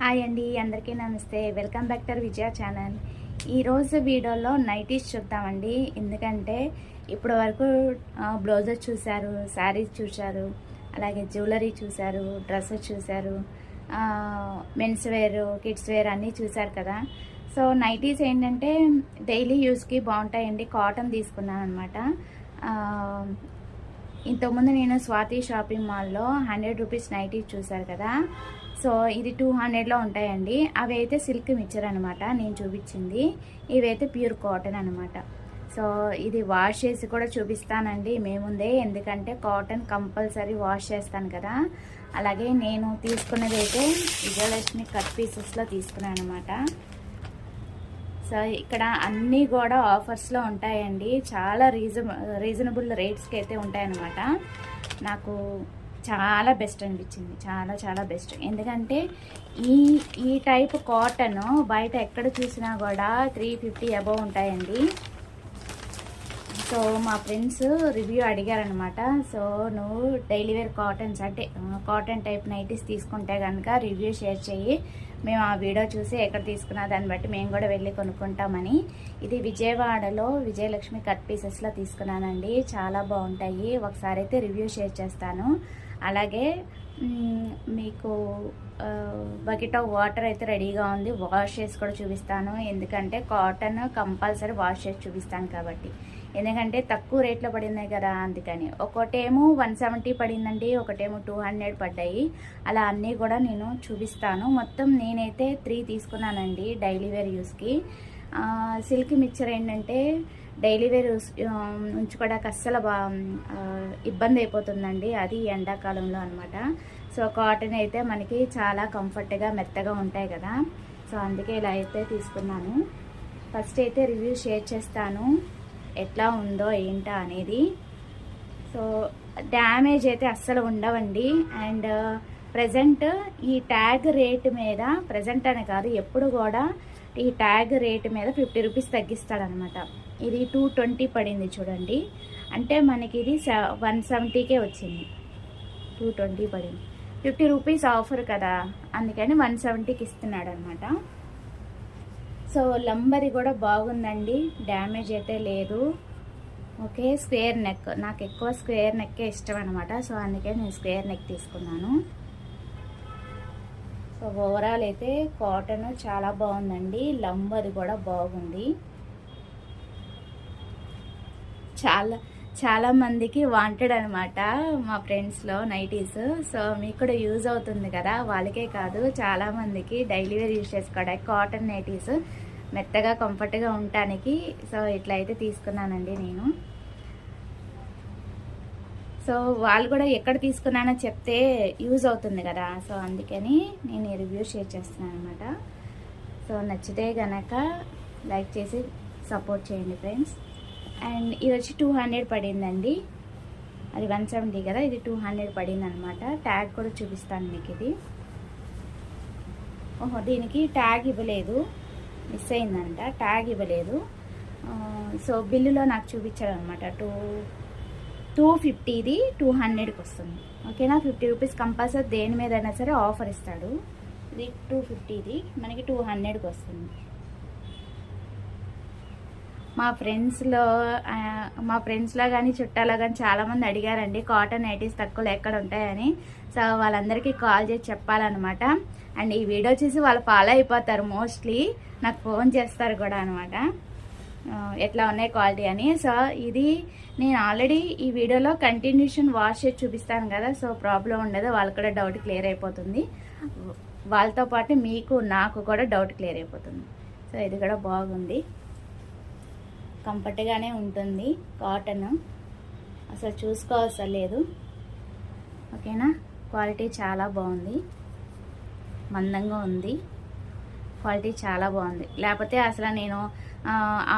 Hi అండి అందరికీ నమస్తే. Welcome back to Vijaya channel. ఈరోజు వీడియోలో నైటీస్ చూద్దామండి. ఎందుకంటే ఇప్పటి వరకు బ్లౌజెస్ చూశారు శారీస్ చూశారు అలాగే జ్యువెలరీ చూశారు డ్రెస్సెస్ చూశారు మెన్స్ వేర్ కిడ్స్ వేర్ అన్నీ చూశారు కదా. సో నైటీస్ ఏంటంటే డైలీ యూస్కి బాగుంటాయండి. కాటన్ తీసుకున్నాను అనమాట ఇంతకుముందు నేను స్వాతి షాపింగ్ మాల్లో హండ్రెడ్ రూపీస్ నైటీ చూసారు కదా. సో ఇది టూ హండ్రెడ్లో ఉంటాయండి. అవి అయితే సిల్క్ మిక్చర్ అనమాట నేను చూపించింది. ఇవైతే ప్యూర్ కాటన్ అనమాట. సో ఇది వాష్ చేసి కూడా చూపిస్తానండి మేముందే. ఎందుకంటే కాటన్ కంపల్సరీ వాష్ చేస్తాను కదా. అలాగే నేను తీసుకున్నది అయితే విజయలక్ష్మి కట్ పీసెస్లో తీసుకున్నాను అనమాట సో ఇక్కడ అన్నీ కూడా ఆఫర్స్లో ఉంటాయండి. చాలా రీజన్ రీజనబుల్ రేట్స్కి అయితే ఉంటాయన్నమాట. నాకు చాలా బెస్ట్ అనిపించింది. చాలా చాలా బెస్ట్. ఎందుకంటే ఈ ఈ టైప్ కాటన్ బయట ఎక్కడ చూసినా కూడా త్రీ ఫిఫ్టీ అబవ్ ఉంటాయండి. సో మా ఫ్రెండ్స్ రివ్యూ అడిగారనమాట సో నువ్వు డైలీ వేర్ కాటన్స్ అంటే కాటన్ టైప్ నైటీస్ తీసుకుంటే కనుక రివ్యూ షేర్ చేయి మేము ఆ వీడియో చూసి ఎక్కడ తీసుకున్నా దాన్ని బట్టి మేము కూడా వెళ్ళి కొనుక్కుంటామని. ఇది విజయవాడలో విజయలక్ష్మి కట్ పీసెస్లో తీసుకున్నానండి. చాలా బాగుంటాయి. ఒకసారి అయితే రివ్యూ షేర్ చేస్తాను. అలాగే మీకు బకెట్ ఆఫ్ వాటర్ అయితే రెడీగా ఉంది. వాష్ చేసి కూడా చూపిస్తాను. ఎందుకంటే కాటన్ కంపల్సరీ వాష్ చేసి చూపిస్తాను కాబట్టి. ఎందుకంటే తక్కువ రేట్లో పడినాయి కదా అందుకని. ఒకటేమో వన్ సెవెంటీ పడిందండి ఒకటేమో టూ హండ్రెడ్ పడ్డాయి. అలా అన్నీ కూడా నేను చూపిస్తాను. మొత్తం నేనైతే త్రీ తీసుకున్నానండి డైలీ వేర్ యూస్కి. సిల్క్ మిక్చర్ ఏంటంటే డైలీ వేర్ యూస్ ఉంచుకోవడానికి అస్సలు బా ఇబ్బంది అయిపోతుందండి. అది ఎండాకాలంలో అనమాట సో కాటన్ అయితే మనకి చాలా కంఫర్ట్గా మెత్తగా ఉంటాయి కదా. సో అందుకే ఇలా అయితే తీసుకున్నాను. ఫస్ట్ అయితే రివ్యూ షేర్ చేస్తాను. ఎట్లా ఉందో ఏంటా అనేది. సో డ్యామేజ్ అయితే అస్సలు ఉండవండి. అండ్ ప్రజెంట్ ఈ ట్యాగ్ రేట్ మీద ప్రజెంట్ అని కాదు ఎప్పుడు కూడా ఈ ట్యాగ్ రేట్ మీద ఫిఫ్టీ రూపీస్ తగ్గిస్తాడనమాట. ఇది టూ ట్వంటీ పడింది చూడండి. అంటే మనకి ఇది వన్ సెవెంటీకే వచ్చింది. టూ ట్వంటీ పడింది. ఫిఫ్టీ రూపీస్ ఆఫర్ కదా అందుకని వన్ సెవెంటీకి ఇస్తున్నాడు అనమాట సో లంబరి కూడా బాగుందండి. డ్యామేజ్ అయితే లేదు. Okay square neck. నాకు ఎక్కువ స్క్వేర్ నెక్కే ఇష్టం అనమాట సో అందుకే నేను స్క్వేర్ నెక్ తీసుకున్నాను. సో ఓవరాల్ అయితే కాటన్ చాలా బాగుందండి. లంబది కూడా బాగుంది. చాలా చాలామందికి వాంటెడ్ అనమాట మా ఫ్రెండ్స్లో నైటీస్. సో మీకు కూడా యూజ్ అవుతుంది కదా. వాళ్ళకే కాదు చాలామందికి డైలీ వేర్ యూజ్ చేసుకోవడానికి కాటన్ నైటీస్ మెత్తగా కంఫర్ట్గా ఉండటానికి. సో ఇట్లా అయితే తీసుకున్నానండి నేను. సో వాళ్ళు కూడా ఎక్కడ తీసుకున్నానో చెప్తే యూజ్ అవుతుంది కదా. సో అందుకని నేను రివ్యూ షేర్ చేస్తున్నాను అనమాట సో నచ్చితే గనక లైక్ చేసి సపోర్ట్ చేయండి ఫ్రెండ్స్. అండ్ ఇది వచ్చి టూ హండ్రెడ్ పడిందండి. అది వన్ సెవెంటీ కదా ఇది టూ హండ్రెడ్ పడింది అనమాట ట్యాగ్ కూడా చూపిస్తాను మీకు ఇది. ఓహో దీనికి ట్యాగ్ ఇవ్వలేదు. మిస్ అయిందంట ట్యాగ్ ఇవ్వలేదు. సో బిల్లులో నాకు చూపించాడు అనమాట టూ టూ ఫిఫ్టీది టూ హండ్రెడ్కి వస్తుంది ఓకేనా ఫిఫ్టీ రూపీస్ కంపల్సరీ దేని మీద అయినా సరే ఆఫర్ ఇస్తాడు. ఇది టూ ఫిఫ్టీది మనకి టూ హండ్రెడ్కి వస్తుంది. మా ఫ్రెండ్స్లో మా ఫ్రెండ్స్లో కానీ చుట్టాలో కానీ చాలామంది అడిగారండి కాటన్ నైటీస్ తక్కువలో ఎక్కడ ఉంటాయని? సో వాళ్ళందరికీ కాల్ చేసి చెప్పాలన్నమాట. అండ్ ఈ వీడియో చూసి వాళ్ళు ఫాలో అయిపోతారు మోస్ట్లీ నాకు ఫోన్ చేస్తారు కూడా అనమాట ఎట్లా ఉన్నాయి క్వాలిటీ అని. సో ఇది నేను ఆల్రెడీ ఈ వీడియోలో కంటిన్యూషన్ వాష్ చేసి చూపిస్తాను కదా సో ప్రాబ్లం ఉండదు. వాళ్ళకి కూడా డౌట్ క్లియర్ అయిపోతుంది. వాళ్ళతో పాటు మీకు నాకు కూడా డౌట్ క్లియర్ అయిపోతుంది. సో ఇది కూడా బాగుంది. కంఫర్ట్గానే ఉంటుంది కాటన్. అసలు చూసుకోవసరం లేదు. ఓకేనా? క్వాలిటీ చాలా బాగుంది. మందంగా ఉంది. క్వాలిటీ చాలా బాగుంది. లేకపోతే అసలు నేను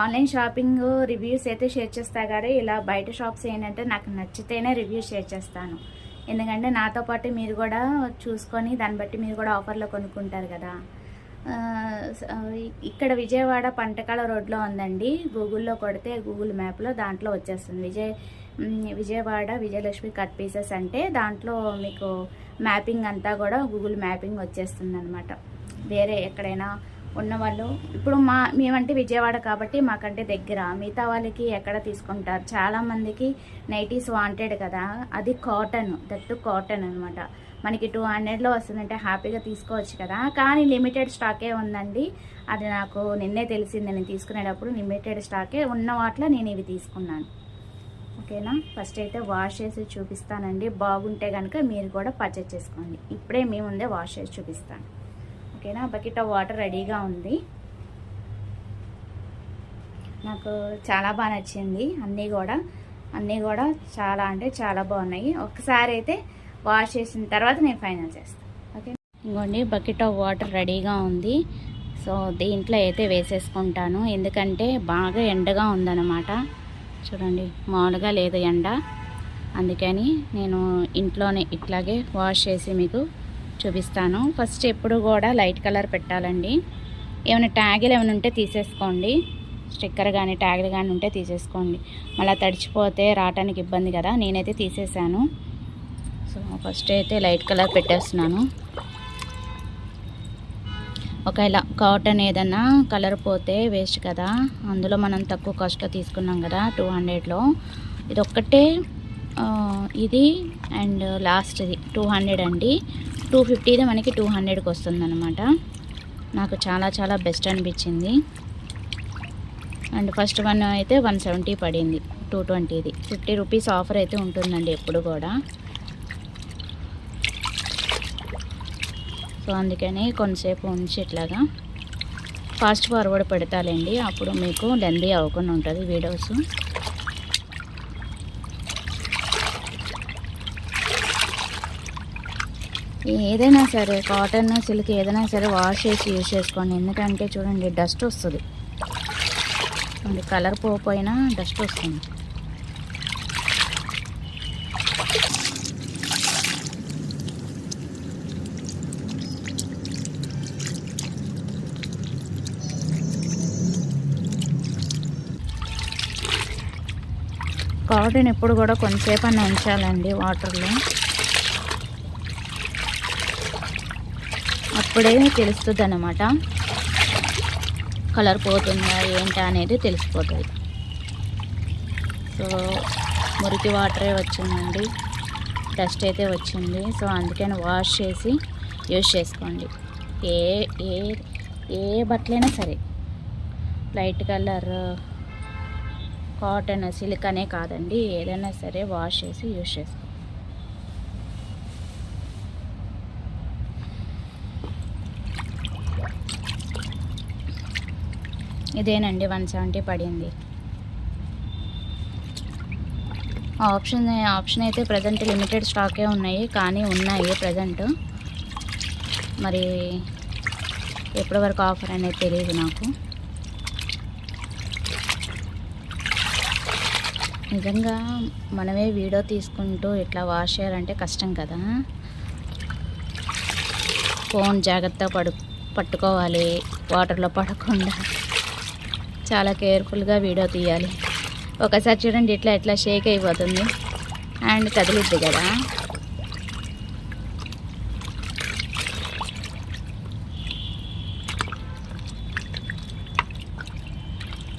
ఆన్లైన్ షాపింగ్ రివ్యూస్ అయితే షేర్ చేస్తా కానీ ఇలా బయట షాప్స్ ఏంటంటే నాకు నచ్చితేనే రివ్యూ షేర్ చేస్తాను. ఎందుకంటే నాతో పాటు మీరు కూడా చూసుకొని దాన్ని బట్టి మీరు కూడా ఆఫర్లో కొనుక్కుంటారు కదా. ఇక్కడ విజయవాడ పంటకాల రోడ్లో ఉందండి. గూగుల్లో కొడితే గూగుల్ మ్యాప్లో దాంట్లో వచ్చేస్తుంది. విజయ్ విజయవాడ విజయలక్ష్మి కట్ పీసెస్ అంటే దాంట్లో మీకు మ్యాపింగ్ అంతా కూడా గూగుల్ మ్యాపింగ్ వచ్చేస్తుంది అనమాట వేరే ఎక్కడైనా ఉన్నవాళ్ళు ఇప్పుడు మా మేమంటే విజయవాడ కాబట్టి మాకంటే దగ్గర. మిగతా వాళ్ళకి ఎక్కడ తీసుకుంటారు? చాలామందికి నైటీస్ వాంటెడ్ కదా. అది కాటన్ దట్టు కాటన్ అనమాట మనకి టూ హండ్రెడ్లో వస్తుందంటే హ్యాపీగా తీసుకోవచ్చు కదా. కానీ లిమిటెడ్ స్టాకే ఉందండి. అది నాకు నిన్నే తెలిసింది. నేను తీసుకునేటప్పుడు లిమిటెడ్ స్టాకే ఉన్న వాటిలో నేను ఇవి తీసుకున్నాను. ఓకేనా? ఫస్ట్ అయితే వాష్ చేసి చూపిస్తానండి. బాగుంటే కనుక మీరు కూడా పర్చేజ్ చేసుకోండి. ఇప్పుడే మీ ముందే వాష్ చేసి చూపిస్తాను. ఓకేనా? బకెట్ ఆఫ్ వాటర్ రెడీగా ఉంది. నాకు చాలా బాగా నచ్చింది. అన్నీ కూడా అన్నీ కూడా చాలా అంటే చాలా బాగున్నాయి. ఒకసారి అయితే వాష్ చేసిన తర్వాత నేను ఫైనల్ చేస్తాను ఓకే? ఇంకోండి బకెట్ ఆఫ్ వాటర్ రెడీగా ఉంది. సో దీంట్లో అయితే వేసేసుకుంటాను. ఎందుకంటే బాగా ఎండగా ఉందన్నమాట. చూడండి మామూలుగా లేదు ఎండ. అందుకని నేను ఇంట్లోనే ఇట్లాగే వాష్ చేసి మీకు చూపిస్తాను. ఫస్ట్ ఎప్పుడు కూడా లైట్ కలర్ పెట్టాలండి. ఏమైనా ట్యాగులు ఏమైనా ఉంటే తీసేసుకోండి. స్టిక్కర్ కానీ ట్యాగులు కానీ ఉంటే తీసేసుకోండి. మళ్ళీ తడిచిపోతే రావటానికి ఇబ్బంది కదా నేనైతే తీసేసాను సో ఫస్ట్ అయితే లైట్ కలర్ పెట్టేస్తున్నాను. ఒకవేళ కాటన్ ఏదన్నా కలర్ పోతే వేస్ట్ కదా. అందులో మనం తక్కువ కాస్ట్లో తీసుకున్నాం కదా టూ హండ్రెడ్లో ఇది ఒక్కటే ఇది అండ్ లాస్ట్ ఇది టూ హండ్రెడ్ అండి. టూ ఫిఫ్టీది మనకి టూ హండ్రెడ్కి వస్తుందన్నమాట. నాకు చాలా చాలా బెస్ట్ అనిపించింది. అండ్ ఫస్ట్ వన్ అయితే వన్ సెవెంటీ పడింది టూ ట్వంటీది. ఫిఫ్టీ రూపీస్ ఆఫర్ అయితే ఉంటుందండి ఎప్పుడు కూడా. అందుకని కొంతసేపు ఉంచి ఇట్లాగా ఫాస్ట్ ఫార్వర్డ్ పెడతాలేండి. అప్పుడు మీకు లెందీ అవ్వకుండా ఉంటుంది వీడియోస్ ఏదైనా సరే కాటన్ సిల్క్ ఏదైనా సరే వాష్ చేసి యూజ్ చేసుకోండి. ఎందుకంటే చూడండి డస్ట్ వస్తుంది. కలర్ పోకపోయినా డస్ట్ వస్తుంది. కాటన్ ఎప్పుడు కూడా కొంతసేపు అన్న ఉంచాలండి వాటర్లో. అప్పుడే తెలుస్తుంది అన్నమాట కలర్ పోతుందా ఏంటా అనేది తెలిసిపోతుంది. సో మురికి వాటరే వచ్చిందండి. డస్ట్ అయితే వచ్చింది. సో అందుకని వాష్ చేసి యూజ్ చేసుకోండి. ఏ ఏ ఏ బట్టలైనా సరే. లైట్ కలర్ కాటన్ సిల్క్ అనే కాదండి. ఏదైనా సరే వాష్ చేసి యూజ్ చేసుకో. ఇదేనండి వన్ సెవెంటీ పడింది. ఆప్షన్ ఆప్షన్ అయితే ప్రజెంట్ లిమిటెడ్ స్టాకే ఉన్నాయి. కానీ ఉన్నాయి ప్రజెంట్. మరి ఎప్పటి వరకు ఆఫర్ అనేది తెలియదు నాకు. నిజంగా మనమే వీడియో తీసుకుంటూ ఇట్లా వాష్ చేయాలంటే కష్టం కదా. ఫోన్ జాగ్రత్త పడు పట్టుకోవాలి వాటర్లో పడకుండా. చాలా కేర్ఫుల్గా వీడియో తీయాలి. ఒకసారి చూడండి ఇట్లా ఇట్లా షేక్ అయిపోతుంది. అండ్ కదిలిద్ది కదా.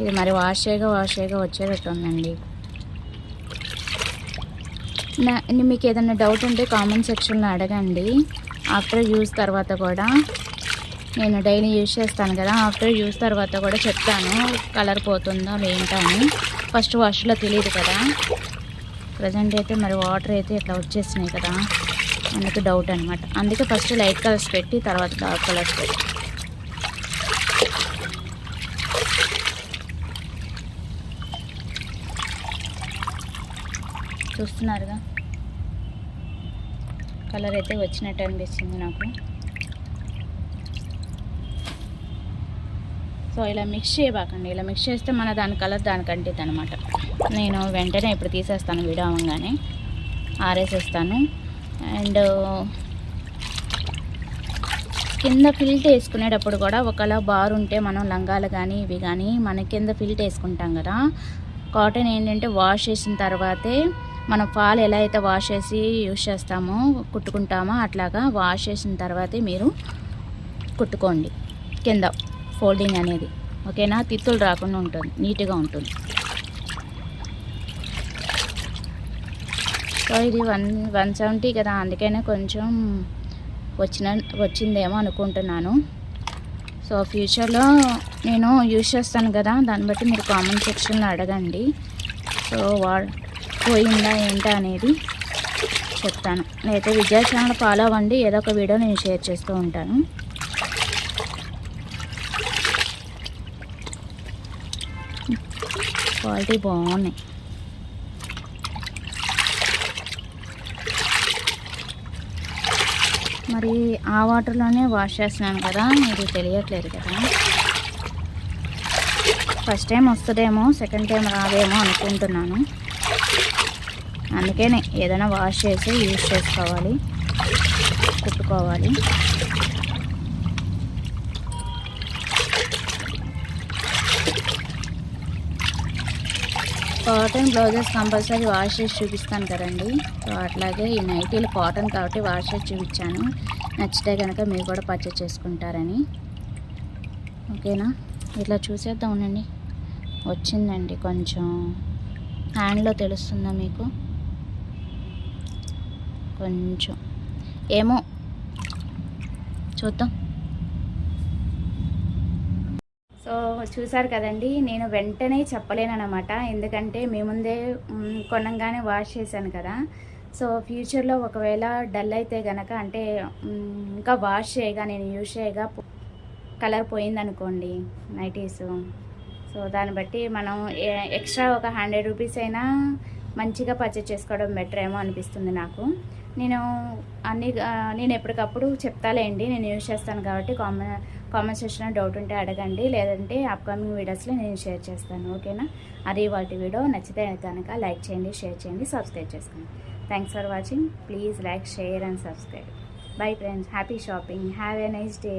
ఇది మరి వాష్ చేయగా వాష్ చేయగా వచ్చేటట్టు ఉందండి నా మీకు ఏదైనా డౌట్ ఉంటే కామెంట్ సెక్షన్లో అడగండి. ఆఫ్టర్ యూస్ తర్వాత కూడా. నేను డైలీ యూజ్ చేస్తాను కదా ఆఫ్టర్ యూస్ తర్వాత కూడా చెప్తాను. కలర్ పోతుందా ఏంటా అని. ఫస్ట్ వాష్లో తెలియదు కదా. ప్రజెంట్ అయితే మరి వాటర్ అయితే ఇట్లా వచ్చేసినాయి కదా. అందుకు డౌట్ అనమాట అందుకే ఫస్ట్ లైట్ కలర్స్ పెట్టి తర్వాత డార్క్ కలర్స్ పెట్టి. చూస్తున్నారుగా. కలర్ అయితే వచ్చినట్టు అనిపిస్తుంది నాకు. సో ఇలా మిక్స్ చేయబాకండి. ఇలా మిక్స్ చేస్తే మన దాని కలర్ దానికి అంటిద్ది అనమాట నేను వెంటనే ఇప్పుడు తీసేస్తాను వీడియో అవ్వగానే ఆరేసేస్తాను. అండ్ కింద ఫిల్ట్ వేసుకునేటప్పుడు కూడా ఒకలా బార్ ఉంటే మనం లంగాలు కానీ ఇవి కానీ మన కింద ఫిల్ట్ వేసుకుంటాం కదా. కాటన్ ఏంటంటే వాష్ చేసిన తర్వాతే మనం పాలు ఎలా అయితే వాష్ చేసి యూస్ చేస్తామో కుట్టుకుంటామో అట్లాగా వాష్ చేసిన తర్వాతే మీరు కుట్టుకోండి. కింద ఫోల్డింగ్ అనేది. ఓకేనా? తిత్తులు రాకుండా ఉంటుంది. నీట్గా ఉంటుంది. సో ఇది వన్ వన్ సెవెంటీ కదా. అందుకనే కొంచెం వచ్చిన వచ్చిందేమో అనుకుంటున్నాను. సో ఫ్యూచర్లో నేను యూజ్ చేస్తాను కదా. దాన్ని బట్టి మీరు కామెంట్ సెక్షన్లో అడగండి. సో వా పోయిందా ఏంటా అనేది చెప్తాను. నేనైతే విద్యా ఛానల్ ఫాలో అవ్వండి ఏదో ఒక వీడియో నేను షేర్ చేస్తూ ఉంటాను. క్వాలిటీ బాగున్నాయి. మరి ఆ వాటర్లోనే వాష్ చేస్తున్నాను కదా మీరు తెలియట్లేదు కదా. ఫస్ట్ టైం వస్తుందేమో సెకండ్ టైం రాదేమో అనుకుంటున్నాను. అందుకనే ఏదైనా వాష్ చేసి యూజ్ చేసుకోవాలి. కుట్టుకోవాలి. కాటన్ బ్లౌజెస్ కంపల్సరీ వాష్ చేసి చూపిస్తాను కదండి. సో అట్లాగే ఈ నైటీలు కాటన్ కాబట్టి వాష్ చేసి చూపించాను. నచ్చితే కనుక మీరు కూడా పర్చేస్ చేసుకుంటారని. ఓకేనా? ఇట్లా చూసేద్దాం ఉండండి. వచ్చిందండి కొంచెం. హ్యాండ్లో తెలుస్తుందా మీకు? కొంచెం. ఏమో. చూద్దాం. సో చూసారు కదండి నేను వెంటనే చెప్పలేనమాట ఎందుకంటే మీ ముందే కొనంగానే వాష్ చేశాను కదా. సో ఫ్యూచర్లో ఒకవేళ డల్ అయితే గనక అంటే ఇంకా వాష్ చేయగా నేను యూజ్ చేయగా కలర్ పోయిందనుకోండి నైటీస్. సో దాన్ని బట్టి మనం ఎక్స్ట్రా ఒక హండ్రెడ్ రూపీస్ అయినా మంచిగా పర్చేస్ చేసుకోవడం బెటర్ ఏమో అనిపిస్తుంది నాకు. నేను అన్ని నేను ఎప్పటికప్పుడు చెప్తాలేండి నేను యూజ్ చేస్తాను కాబట్టి కామెంట్ కామెంట్ సెక్షన్లో డౌట్ ఉంటే అడగండి లేదంటే అప్కమింగ్ వీడియోస్లో నేను షేర్ చేస్తాను ఓకేనా? అది వాటి వీడియో నచ్చితే కనుక లైక్ చేయండి షేర్ చేయండి సబ్స్క్రైబ్ చేసుకోండి. Thanks for watching please like share and subscribe bye friends happy shopping have a nice day